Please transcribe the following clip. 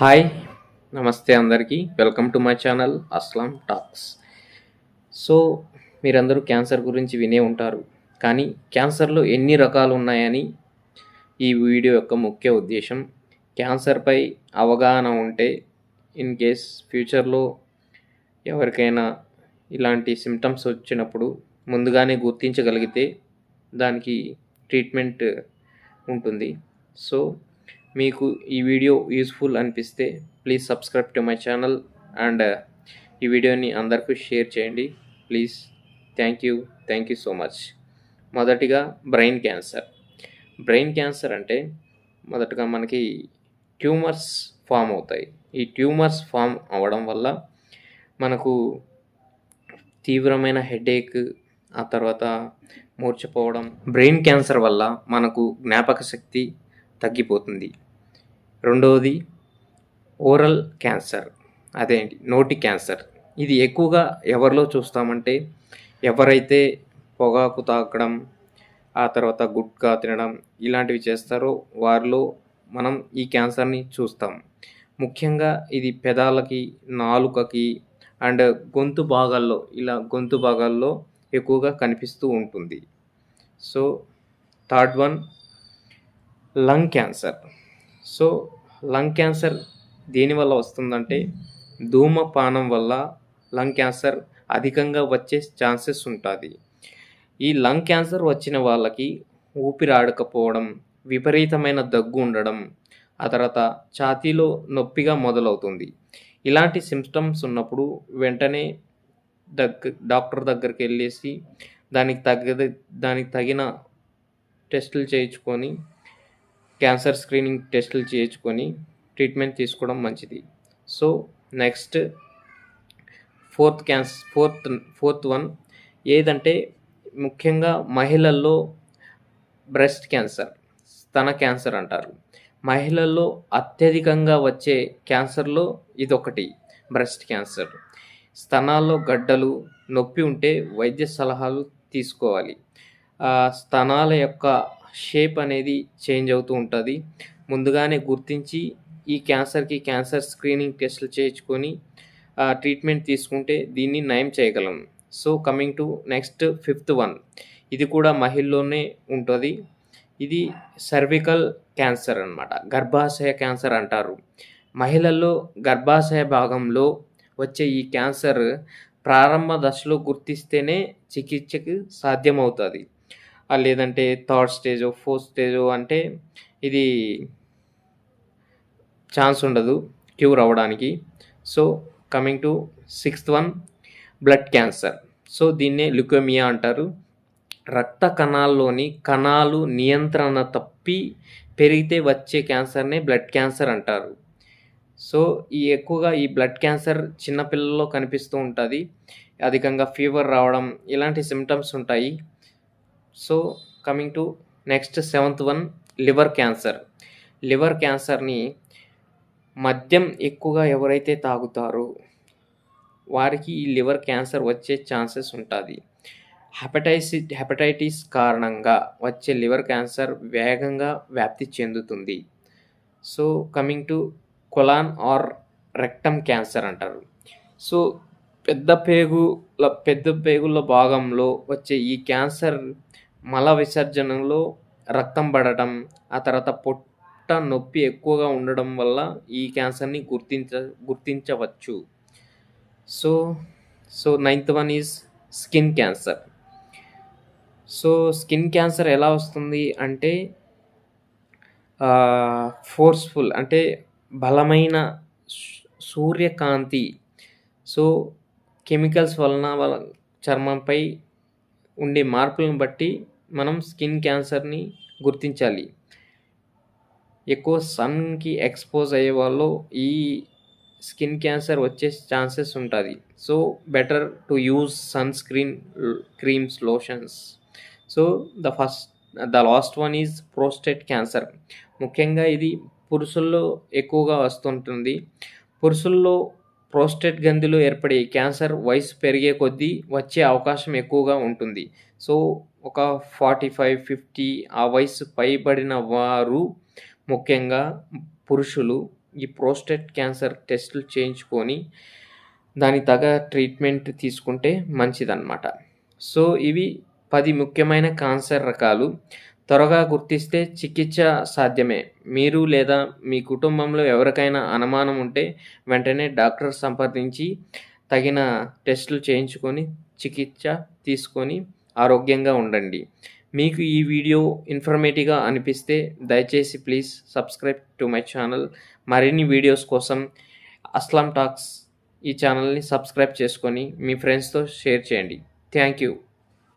Hi నమస్తే అందరికీ. Welcome to my channel Aslam talks. So మీరందరూ క్యాన్సర్ గురించి వినే ఉంటారు కానీ క్యాన్సర్లో ఎన్ని రకాలు ఉన్నాయని ఈ వీడియో యొక్క ముఖ్య ఉద్దేశం క్యాన్సర్పై అవగాహన ఉంటే ఇన్ కేస్ ఫ్యూచర్లో ఎవరికైనా ఇలాంటి సిమ్టమ్స్ వచ్చినప్పుడు ముందుగానే గుర్తించగలిగితే దానికి ట్రీట్మెంట్ ఉంటుంది. సో మీకు ఈ వీడియో యూస్ఫుల్ అనిపిస్తే please subscribe to my channel and ఈ వీడియోని అందరికీ షేర్ చేయండి. Please thank you thank you so much మొదటిగా బ్రెయిన్ క్యాన్సర్ బ్రెయిన్ క్యాన్సర్ అంటే మొదటగా మనకి ట్యూమర్స్ ఫామ్ అవుతాయి. ఈ ట్యూమర్స్ ఫామ్ అవ్వడం వల్ల మనకు తీవ్రమైన హెడేక్ ఆ తర్వాత మూర్చపోవడం బ్రెయిన్ క్యాన్సర్ వల్ల మనకు జ్ఞాపక శక్తి తగ్గిపోతుంది. రెండవది ఓరల్ క్యాన్సర్. అదేంటి? నోటి క్యాన్సర్. ఇది ఎక్కువగా ఎవరిలో చూస్తామంటే ఎవరైతే పొగాకు తాకడం ఆ తర్వాత గుట్కా తినడం ఇలాంటివి చేస్తారో వారిలో మనం ఈ క్యాన్సర్ని చూస్తాం. ముఖ్యంగా ఇది పెదాలకి నాలుకకి అండ్ గొంతు భాగాల్లో ఇలా గొంతు భాగాల్లో ఎక్కువగా కనిపిస్తూ ఉంటుంది. So third one lung cancer. So lung cancer దేనివల్ల వస్తుందంటే ధూమపానం వల్ల లంగ్ క్యాన్సర్ అధికంగా వచ్చే ఛాన్సెస్ ఉంటుంది. ఈ లంగ్ క్యాన్సర్ వచ్చిన వాళ్ళకి ఊపిరాడకపోవడం విపరీతమైన దగ్గు ఉండడం ఆ తర్వాత ఛాతీలో నొప్పిగా మొదలవుతుంది. ఇలాంటి సిమ్టమ్స్ ఉన్నప్పుడు వెంటనే దగ్గ డాక్టర్ దగ్గరికి వెళ్ళేసి దానికి తగ్గ దానికి తగిన టెస్టులు చేయించుకొని క్యాన్సర్ స్క్రీనింగ్ టెస్టులు చేయించుకొని ట్రీట్మెంట్ తీసుకోవడం మంచిది. So next fourth cancer fourth fourth one ఏదంటే ముఖ్యంగా మహిళల్లో బ్రెస్ట్ క్యాన్సర్ స్తన క్యాన్సర్ అంటారు. మహిళల్లో అత్యధికంగా వచ్చే క్యాన్సర్లో ఇదొకటి బ్రెస్ట్ క్యాన్సర్. స్తనాల్లో గడ్డలు నొప్పి ఉంటే వైద్య సలహాలు తీసుకోవాలి. స్తనాల యొక్క షేప్ అనేది చేంజ్ అవుతూ ఉంటుంది. ముందుగానే గుర్తించి ఈ క్యాన్సర్కి క్యాన్సర్ స్క్రీనింగ్ టెస్టులు చేయించుకొని ట్రీట్మెంట్ తీసుకుంటే దీన్ని నయం చేయగలం. So coming to next fifth one ఇది కూడా మహిళలోనే ఉంటుంది. ఇది సర్వికల్ క్యాన్సర్ అన్నమాట. గర్భాశయ క్యాన్సర్ అంటారు. మహిళల్లో గర్భాశయ భాగంలో వచ్చే ఈ క్యాన్సర్ ప్రారంభ దశలో గుర్తిస్తేనే చికిత్సకు సాధ్యమవుతుంది. లేదంటే థర్డ్ స్టేజ్ ఫోర్త్ స్టేజ్ అంటే ఇది ఛాన్స్ ఉండదు క్యూర్ అవ్వడానికి. So coming to sixth one blood cancer. So దీన్నే లుకోమియా అంటారు. రక్త కణాల్లోని కణాలు నియంత్రణ తప్పి పెరిగితే వచ్చే క్యాన్సర్నే బ్లడ్ క్యాన్సర్ అంటారు. సో ఈ ఎక్కువగా ఈ బ్లడ్ క్యాన్సర్ చిన్నపిల్లల్లో కనిపిస్తూ ఉంటుంది. అధికంగా ఫీవర్ రావడం ఇలాంటి సిమ్టమ్స్ ఉంటాయి. So coming to next seventh one liver cancer. Liver క్యాన్సర్ని మద్యం ఎక్కువగా ఎవరైతే తాగుతారో వారికి ఈ లివర్ క్యాన్సర్ వచ్చే ఛాన్సెస్ ఉంటుంది. హెపటైసిస్ హెపటైటిస్ కారణంగా వచ్చే లివర్ క్యాన్సర్ వేగంగా వ్యాప్తి చెందుతుంది. So coming to colon or rectum cancer అంటారు. సో పెద్ద పేగుల పెద్ద పేగుల భాగంలో వచ్చే ఈ క్యాన్సర్ మల విసర్జనలో రక్తం పడటం ఆ తర్వాత పొట్ట నొప్పి ఎక్కువగా ఉండడం వల్ల ఈ క్యాన్సర్ని గుర్తించ గుర్తించవచ్చు. So so ninth one is skin cancer. So skin cancer ఎలా వస్తుంది అంటే ఫోర్స్ఫుల్ అంటే బలమైన సూర్యకాంతి. సో కెమికల్స్ వలన వాళ్ళ చర్మంపై ఉండే మార్పులను బట్టి మనం స్కిన్ క్యాన్సర్ని గుర్తించాలి. ఎక్కువ సన్కి ఎక్స్పోజ్ అయ్యే వాళ్ళు ఈ స్కిన్ క్యాన్సర్ వచ్చే ఛాన్సెస్ ఉంటుంది. So better to use sunscreen creams lotions. So the first the last one is prostate cancer. ముఖ్యంగా ఇది పురుషుల్లో ఎక్కువగా వస్తుంటుంది. పురుషుల్లో ప్రోస్టేట్ గంధిలో ఏర్పడే క్యాన్సర్ వయసు పెరిగే కొద్దీ వచ్చే అవకాశం ఎక్కువగా ఉంటుంది. సో ఒక ఫార్టీ ఫైవ్ ఫిఫ్టీ ఆ వయసు పైబడిన వారు ముఖ్యంగా పురుషులు ఈ ప్రోస్టేట్ క్యాన్సర్ టెస్టులు చేయించుకొని దానికి తగ ట్రీట్మెంట్ తీసుకుంటే మంచిదన్నమాట. సో ఇవి పది ముఖ్యమైన క్యాన్సర్ రకాలు. త్వరగా గుర్తిస్తే చికిత్స సాధ్యమే. మీరు లేదా మీ కుటుంబంలో ఎవరికైనా అనుమానం ఉంటే వెంటనే డాక్టర్ సంప్రదించి తగిన టెస్టులు చేయించుకొని చికిత్స తీసుకొని ఆరోగ్యంగా ఉండండి. మీకు ఈ వీడియో ఇన్ఫర్మేటివ్గా అనిపిస్తే దయచేసి please subscribe to my channel. మరిన్ని వీడియోస్ కోసం అస్లాం టాక్స్ ఈ ఛానల్ని సబ్స్క్రైబ్ చేసుకొని మీ ఫ్రెండ్స్తో షేర్ చేయండి. Thank you.